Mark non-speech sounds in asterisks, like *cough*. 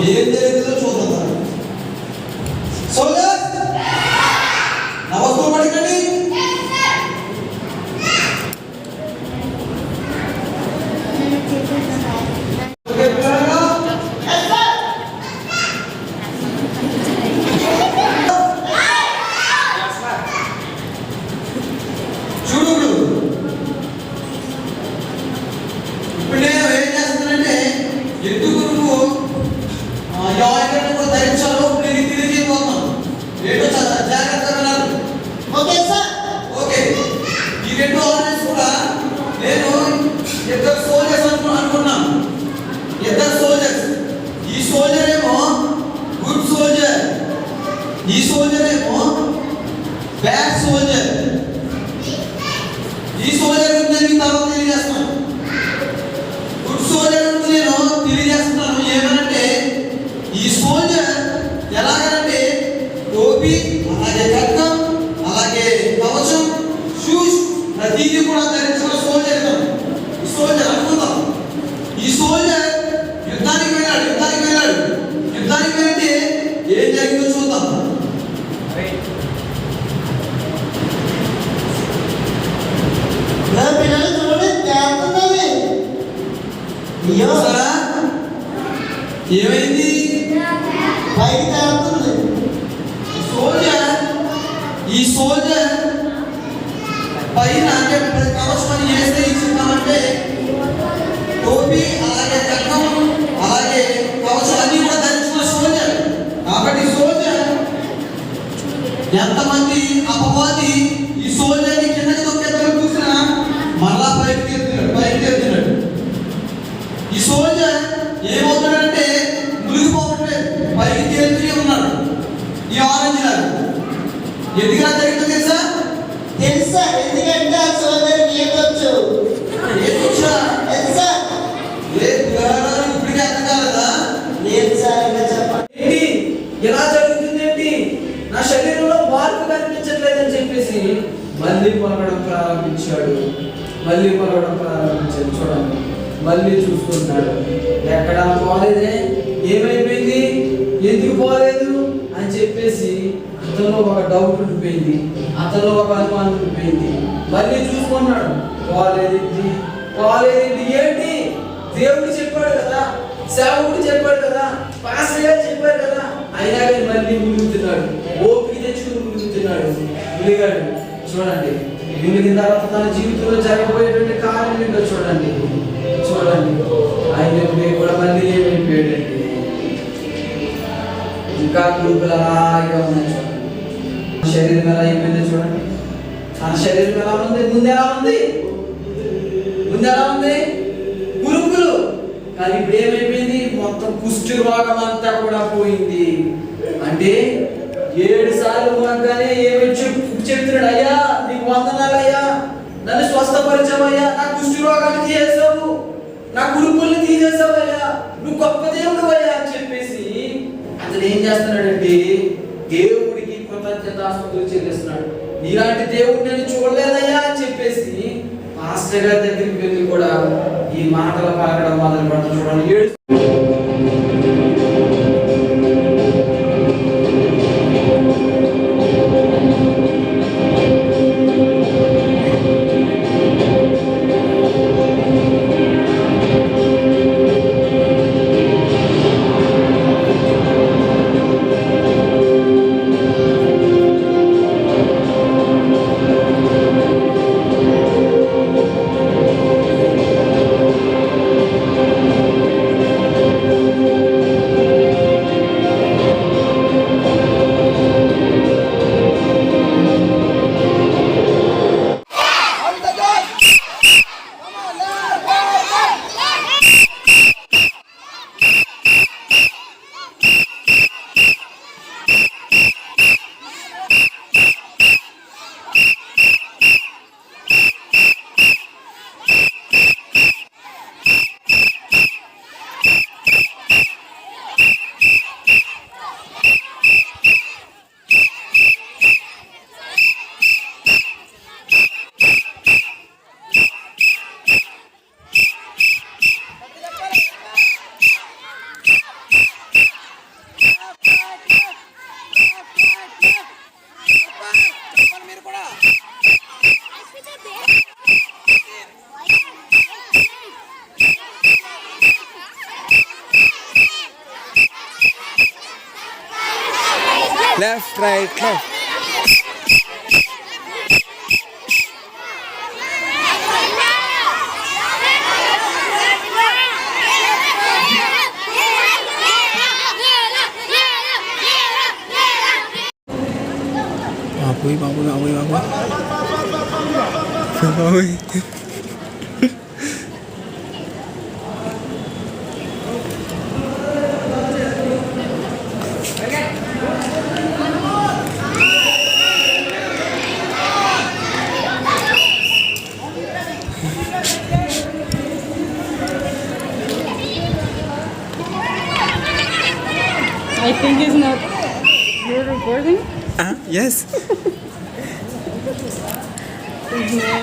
నువ్వు ఏం జరుగుతుందో చూద్దాం సోల్జర్ నా వస్తువు పట్టుకోండి ఓకే పిల్లలు ఎస్ సార్. చూడు ఇప్పుడు. ఇప్పుడు నేను ఏం చేస్తున్నానంటే ఎందుకు నువ్వు ఆ, ఈ ఆయిల్ కూడా ధరించాలో నేను తెలియజేయబోతున్నాను ఏంటో చాలా జాగ్రత్తగా వినాలి ఓకే సార్. ఓకే ఈ రెండు ఆర్డర్స్ కూడా నేను ఇద్దరు సోల్జర్స్ అనుకు అనుకున్నాను ఇద్దరు సోల్జర్స్ ఈ సోల్జర్ ఏమో గుడ్ సోల్జర్ ఈ సోల్జర్ ఏమో బ్యాడ్ సోల్జర్ ఈ సోల్జర్ గురించి నేను మీకు తర్వాత తెలియజేస్తాను గుడ్ సోల్జర్ గురించి నేను తెలియజేస్తున్నాను. ఏమనంటే ఈ సోల్జర్ ఎలాగంటే టోపీ అలాగే ఖడ్గం అలాగే కవచం షూస్ ప్రతిదీ కూడా ధరించిన సోల్జర్ ఈ సోల్జర్ అనుకుందాం. ఈ సోల్జర్ అయ్యో చూసారా ఏమైంది? పైకి తేలుతుంది. సోల్జర్ ఈ సోల్జర్ పైన అంటే కవచం అని చేస్తే ఇచ్చిందామంటే టోపీ అలాగే చట్టం అలాగే కవచం అన్ని కూడా ధరించిన సోల్జర్. కాబట్టి సోల్జర్ ఎంతమంది అపవాది మళ్ళీ చూసుకుంటున్నాడు ఎక్కడ పోలేదే? ఏమైపోయింది? ఎందుకు పోలేదు? అని చెప్పేసి అతను ఒక డౌట్ ఉండిపోయింది. అతను ఒక అనుమానం ఉండిపోయింది. మళ్ళీ చూసుకున్నాడు. పోలేదేంటి? పోలేదేంటి? ఏంటి? దేవుడు చెప్పాడు కదా. సేవకుడు చెప్పాడు కదా. పాస్టర్ గారు చెప్పారు కదా. అయినా కానీ మళ్ళీ మునుగుతున్నాడు. ఓపిక తెచ్చుకుని మునుగుతున్నాడు. మునిగాడు. చూడండి. మునిగిన తర్వాత తన జీవితంలో జరగబోయేటువంటి కారణం ఏంటో చూడండి. చూడండి ఆయన మునిగి కూడా మళ్ళీ ఏమైపోయాడండి ఇంకా గ్రూపులు అలాగే ఉన్నాయి చూడండి. శరీరం ఎలా అయిపోయిందో చూడండి. ఆ శరీరం ఎలా ఉంది? ముందు ఎలా ఉంది? ముందు ఎలా ఉంది? గురుకులు కానీ ఇప్పుడు ఏమైపోయింది? మొత్తం కుష్టి రోగం అంతా కూడా పోయింది. అంటే ఏడు సార్లు మాగానే ఏమి చెప్పు చెప్తున్నాడు అయ్యా నీకు వందనాలు అయ్యా. నన్ను స్వస్థపరిచావయ్యా. నా కుష్టి రోగానికి చేసావు నా కురుపుల్ని తీసేసావయ్యా. నువ్వు గొప్ప దేవుడు అయ్యా అని చెప్పేసి అతను ఏం చేస్తున్నాడంటే దేవుడికి కృతజ్ఞతాస్తులు చెల్లిస్తున్నాడు. నీలాంటి దేవుడిని నేను చూడలేదయ్యా అని చెప్పేసి పాస్టర్ గారి దగ్గరికి వెళ్ళి కూడా ఈ మాటలు పలకడం మొదలు పెడతాం చూడండి left, right, left. À, quý bóng quý bóng quý bóng quý bóng quý think is not. You're recording? Uh, yes. *laughs*